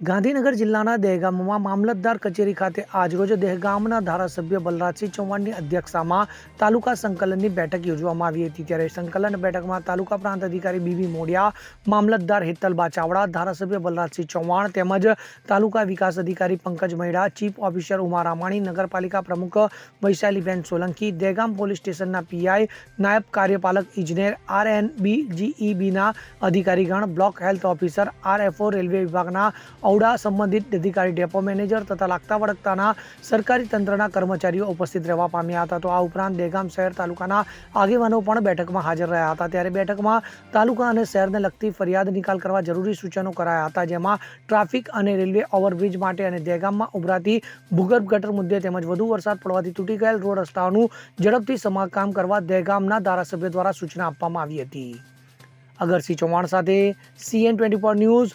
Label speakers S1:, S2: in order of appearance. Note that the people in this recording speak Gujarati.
S1: ગાંધીનગર જિલ્લાના દહેગામમાં મામલતદાર કચેરી ખાતે આજરોજ દહેગામના ધારાસભ્ય બલરાજસિંહ ચૌહાણની અધ્યક્ષતામાં તાલુકા સંકલનની બેઠક યોજવામાં આવી હતી. ત્યારે સંકલન બેઠકમાં તાલુકા પ્રાંત અધિકારી બીબી મોડિયા, મામલતદાર હેતલબા ચાવડા, ધારાસભ્ય બલરાજસિંહ ચૌહાણ તેમજ તાલુકા વિકાસ અધિકારી પંકજ મૈડા ચીફ ઓફિસર ઉમા રામાણી, નગરપાલિકા પ્રમુખ વૈશાલીબેન સોલંકી, દહેગામ પોલીસ સ્ટેશનના પીઆઈ, નાયબ કાર્યપાલક ઇજનેર આર એન બી જીઈબીના અધિકારીગણ, block health officer, RFO railway વિભાગના ઔડા સંબંધિત અધિકારી, ડેપો મેનેજર તથા લાગતા વળગતાના સરકારી તંત્રના કર્મચારીઓ ઉપસ્થિત રહેવા પામ્યા હતા. તો આ ઉપરાંત દેગામ શહેર તાલુકાના આગેવાનો પણ બેઠકમાં હાજર રહ્યા હતા. ત્યારે બેઠકમાં તાલુકા અને શહેરને લગતી ફરિયાદ નિકાલ કરવા જરૂરી સૂચનો કરાયા હતા, જેમાં ટ્રાફિક અને રેલવે ઓવરબ્રિજ માટે અને દહેગામમાં ઉભરાતી ભૂગર્ભ ગટર મુદ્દે તેમજ વધુ વરસાદ પડવાથી તૂટી ગયેલ રોડ રસ્તાઓનું ઝડપથી સમારકામ કરવા દહેગામના ધારાસભ્ય દ્વારા સૂચના આપવામાં આવી હતી. અગરસિંહ ચૌહાણ સાથે CN twenty news